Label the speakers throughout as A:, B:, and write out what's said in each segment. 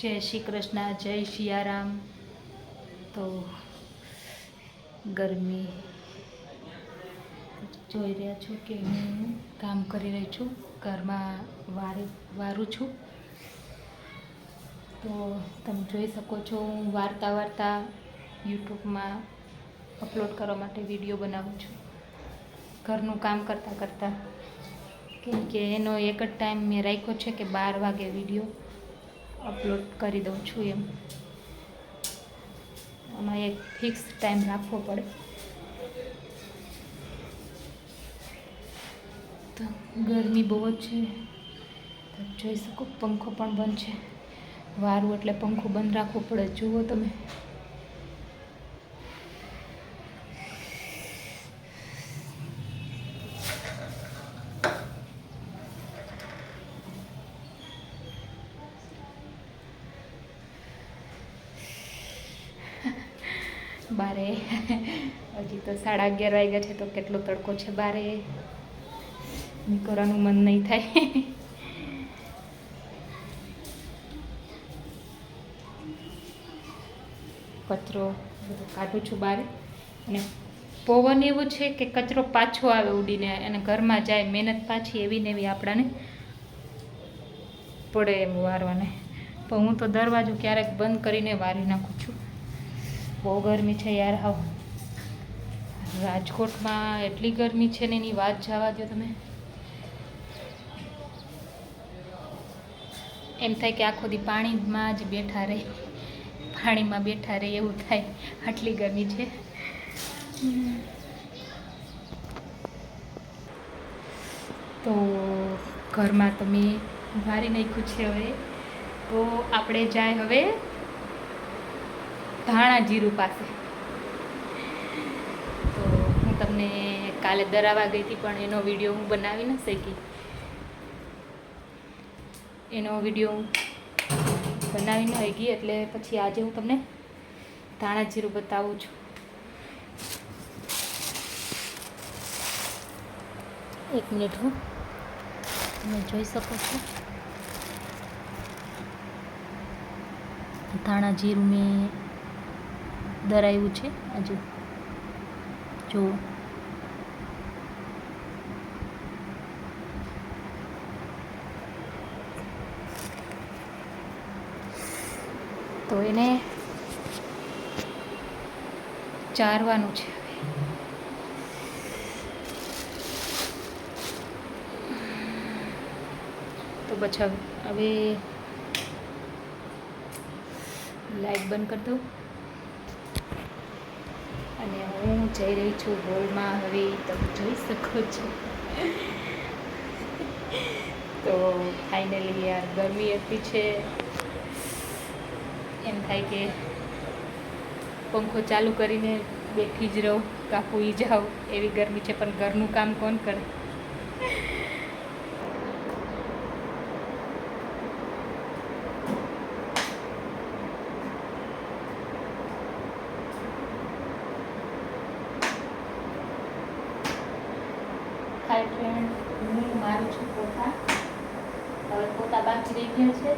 A: જય શ્રી કૃષ્ણ, જય શિયારામ. તો ગરમી જોઈ રહ્યા છો કે હું કામ કરી રહી છું, ઘરમાં વારે, વારું છું. તો તમે જોઈ શકો છો, હું વાર્તા વાર્તા યુટ્યુબમાં અપલોડ કરવા માટે વીડિયો બનાવું છું. ઘરનું કામ કરતાં કરતાં. કેમ કે એનો એક જ ટાઈમ મેં રાખ્યો છે કે બાર વાગે વીડિયો. અપલોડ કરી દઉં છું એમ. આમાં એક ફિક્સ ટાઈમ રાખવો પડે. તો ગરમી બહુ જ છે. તો જોઈ શકો, પંખો પણ બંધ છે. વારું એટલે પંખો બંધ રાખવો પડે. જુઓ તમે. બારે. હજી તો સાડા અગિયાર વાગ્યા છે, તો કેટલો તડકો છે બારે? નીકળવાનું મન નહીં થાય. કચરો બધો કાઢું છું બારે. અને પવન એવો છે કે કચરો પાછો આવે ઉડીને અને ઘરમાં જાય, મહેનત પાછી એવી ને એવી આપણાને પડે એમ વારવાને. પણ હું તો દરવાજો ક્યારેક બંધ કરીને વારી નાખું છું. બહુ ગરમી છે યાર, હાવ. રાજકોટમાં એટલી ગરમી છે ને એની વાત જવા દો તમે. એમ થાય કે આખો દી પાણીમાં જ બેઠા રહે. પાણીમાં બેઠા રહે એવું થાય. આટલી ગરમી છે. તો ઘરમાં તમે વારી નાખ્યું છે હવે. તો આપણે જાય હવે ધાણા જીરું પાસે. તો હું તમને કાલે દરાવા ગઈ હતી, પણ એનો વીડિયો હું બનાવી ન શકી. એનો વીડિયો હું બનાવી ન શકી, એટલે પછી આજે હું તમને ધાણા જીરું બતાવું છું. એક મિનિટ હું. તમે જોઈ શકો છો. ધાણા જીરું મેં દરાયું છે આજે. જો તો એને ચારવાનું છે તો પછી હવે લાઈટ બંધ કરી દઉં. અને હું જઈ રહી છું હોલમાં. હવે તમે જોઈ શકો છો. તો ફાઇનલી યાર ગરમી એટલી છે. એમ થાય કે પંખો ચાલુ કરીને બેઠી જ રહું કાં સૂઈ જાઉં એવી ગરમી છે, પણ ઘરનું કામ કોણ કરે? હાય ફ્રેન્ડ હું, મારું છું પોતા. પોતા બાકી રહી ગયા છે.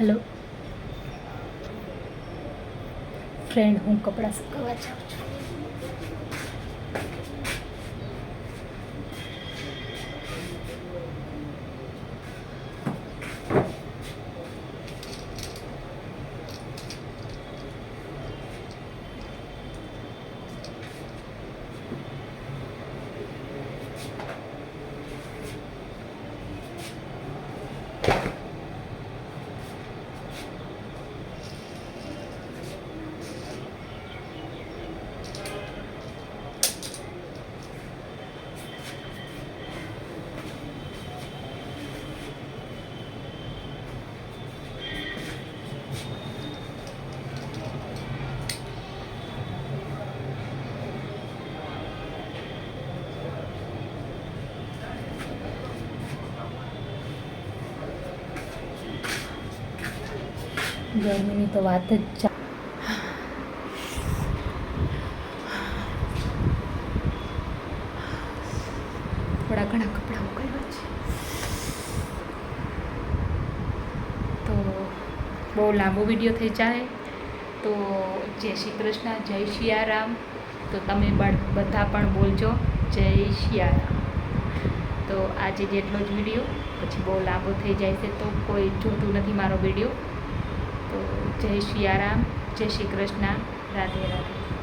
A: હલો ફ્રેન્ડ હું કપડાં સુકવવા જાઉં છું. ગરમીની તો વાત જ થોડા ઘણા કપડાં ઉકેલા છે. તો બહુ લાંબો વીડિયો થઈ જાય. તો જય શ્રી કૃષ્ણ, જય શિયારામ. તો તમે બધા પણ બોલજો, જય શિયારામ. તો આજે જેટલો જ વીડિયો, પછી બહુ લાંબો થઈ જાય છે તો કોઈ જોતું નથી મારો વીડિયો. તો જય શિયારામ જય શ્રી કૃષ્ણ રાધે રાધે.